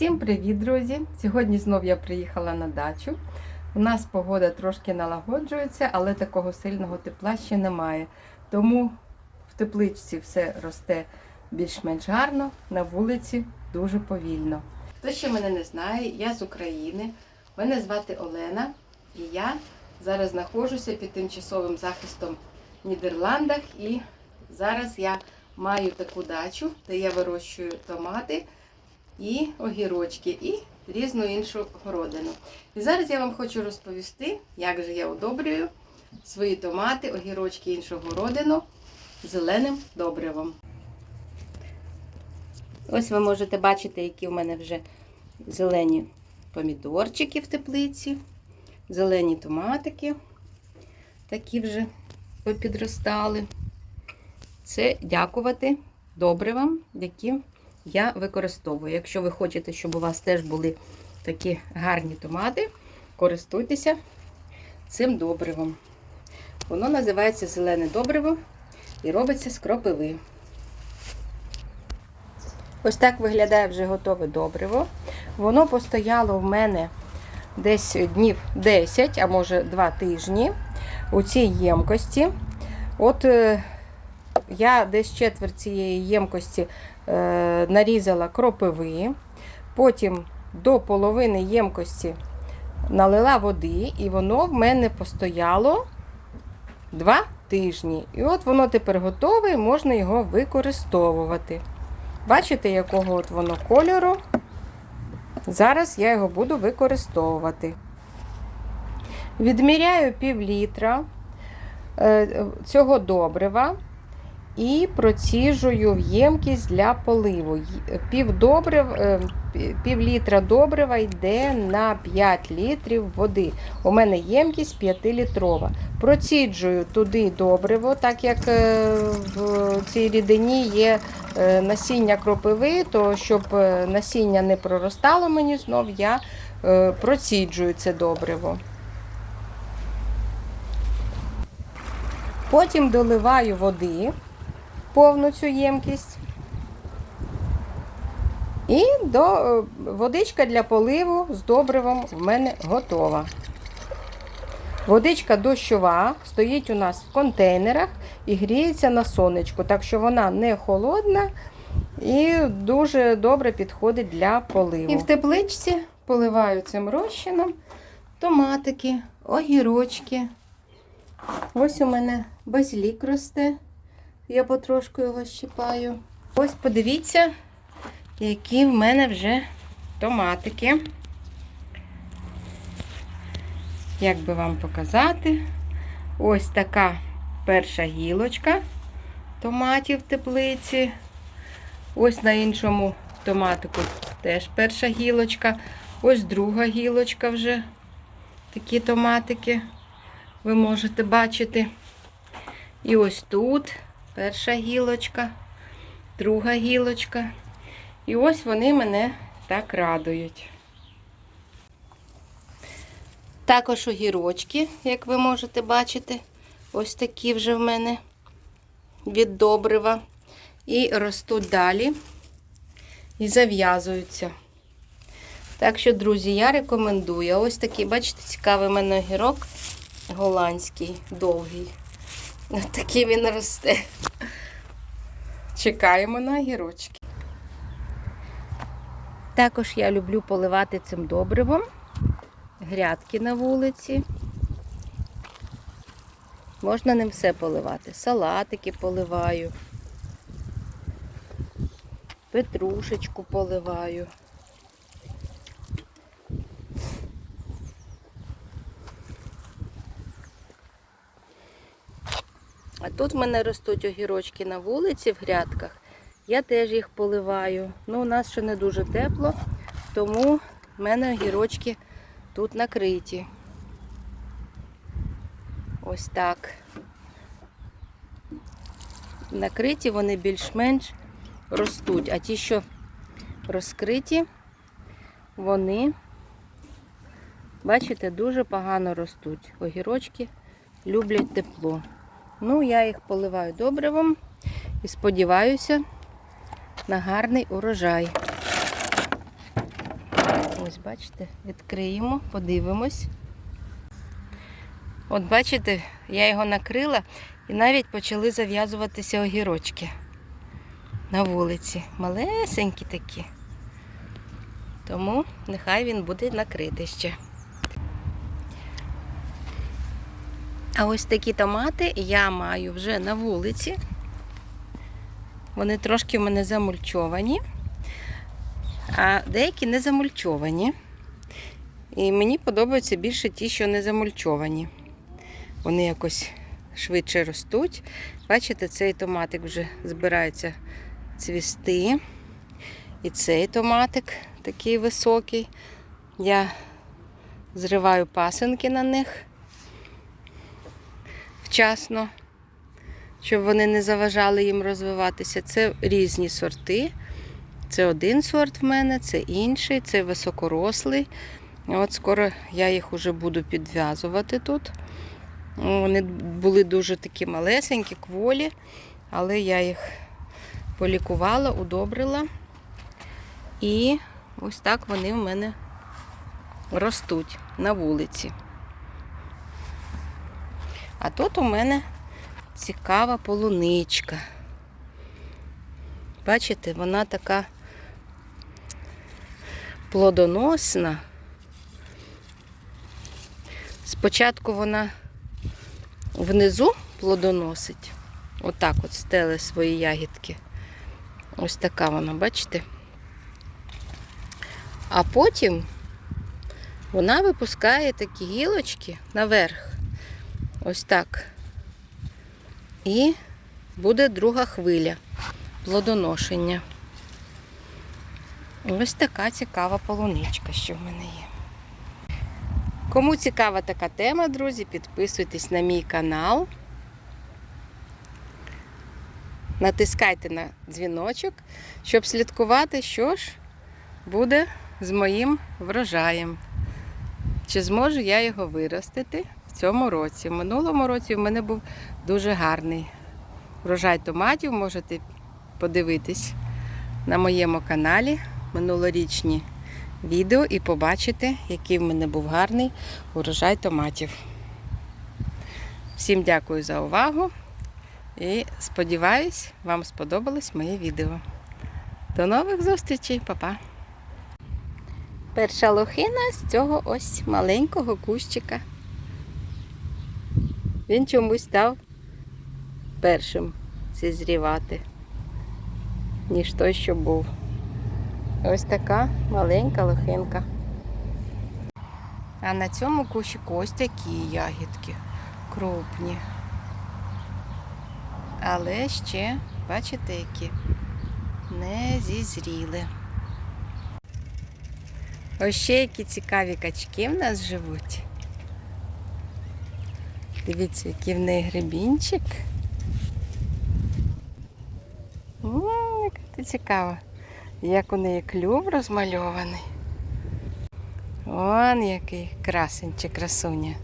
Всім привіт, друзі! Сьогодні знов я приїхала на дачу. У нас погода трошки налагоджується, але такого сильного тепла ще немає. Тому в тепличці все росте більш-менш гарно, на вулиці дуже повільно. Хто ще мене не знає, я з України. Мене звати Олена, і я зараз знаходжуся під тимчасовим захистом в Нідерландах. І зараз я маю таку дачу, де я вирощую томати і огірочки, і різну іншу городину. І зараз я вам хочу розповісти, як же я удобрюю свої томати, огірочки іншу городину зеленим добривом. Ось ви можете бачити, які в мене вже зелені помідорчики в теплиці, зелені томатики, такі вже попідростали. Це дякувати добривам, які я використовую. Якщо ви хочете, щоб у вас теж були такі гарні томати, користуйтеся цим добривом. Воно називається зелене добриво і робиться з кропиви. Ось так виглядає вже готове добриво. Воно постояло в мене десь днів 10, а може 2 тижні у цій ємкості. От е, я десь четверть цієї ємкості е, нарізала кропиви, потім до половини ємкості налила води, і воно в мене постояло 2 тижні. І от воно тепер готове можна його використовувати. Бачите, якого от воно кольору? Зараз я його буду використовувати. Відміряю пів літра е, цього добрива і проціжую в ємкість для поливу. Пів, добрив, е, добрива йде на 5 літрів води. У мене ємкість 5-літрова. Проціджую туди добриво, так як е, в цій рідині є е, насіння кропиви, то щоб насіння не проростало мені знов, я проціджую це добриво. Потім доливаю води повну цю ємкість. І до водичка для поливу з добривом в мене готова. Водичка дощова, стоїть у нас в контейнерах і гріється на сонечку, так що вона не холодна і дуже добре підходить для поливу. І в тепличці поливаю цим розчином томатики, огірочки. Ось у мене базилік росте. Я потрошку його щипаю. Ось подивіться, які в мене вже томатики. Як би вам показати, ось така перша гілочка томатів теплиці. Ось на іншому томатику теж перша гілочка. Ось друга гілочка вже. Такі томатики ви можете бачити. І ось тут перша гілочка, друга гілочка. І ось вони мене так радують. Також огірочки, як ви можете бачити, ось такі вже в мене від добрива. І ростуть далі і зав'язуються. Так що, друзі, я рекомендую. Ось такий, бачите, цікавий мене огірок голландський, довгий. Ось такий він росте. Чекаємо на огірочки. Також я люблю поливати цим добривом грядки на вулиці. Можна ним все поливати. Салатики поливаю, петрушечку поливаю. А тут в мене ростуть огірочки на вулиці в грядках. Я теж їх поливаю. Ну, у нас ще не дуже тепло, тому в мене огірочки тут накриті. Ось так. Накриті вони більш-менш ростуть, а ті, що розкриті, вони, бачите, дуже погано ростуть. Огірочки люблять тепло. Ну, я їх поливаю добривом і сподіваюся на гарний урожай. Ось, бачите, відкриємо, подивимось. От бачите, я його накрила і навіть почали зав'язуватися огірочки на вулиці. Малесенькі такі. Тому нехай він буде накритий ще. А ось такі томати я маю вже на вулиці. Вони трошки в мене замульчовані, а деякі не замульчовані. І мені подобаються більше ті, що не замульчовані. Вони якось швидше ростуть. Бачите, цей томатик вже збирається цвісти. І цей томатик такий високий. Я зриваю пасинки на них вчасно, щоб вони не заважали їм розвиватися. Це різні сорти. Це один сорт в мене, це інший, це високорослий. От скоро я їх вже буду підв'язувати тут. Вони були дуже такі малесенькі, кволі, але я їх полікувала, удобрила. І ось так вони в мене ростуть на вулиці. А тут у мене цікава полуничка. Бачите, вона така плодоносна. Спочатку вона внизу плодоносить, отак от стеле свої ягідки. Ось така вона, бачите? А потім вона випускає такі гілочки наверх. Ось так. І буде друга хвиля плодоношення. Ось така цікава полуничка, що в мене є. Кому цікава така тема, друзі, підписуйтесь на мій канал. Натискайте на дзвіночок, щоб слідкувати, що ж буде з моїм врожаєм. Чи зможу я його виростити цьому році? В минулому році в мене був дуже гарний врожай томатів. Можете подивитись на моєму каналі минулорічні відео і побачити, який в мене був гарний урожай томатів. Всім дякую за увагу і сподіваюсь, вам сподобалось моє відео. До нових зустрічей, Па-па! Перша лохина з цього ось маленького кущика. Він чомусь став першим зізрівати, ніж той, що був. Ось така маленька лохинка. А на цьому кущику ось такі ягідки крупні. Але ще, бачите, які не зізріли. Ось ще які цікаві качки в нас живуть. Дивіться, який в неї гребінчик. О, яка ти цікава. Як у неї клюв розмальований. Вон який красень чи красуня.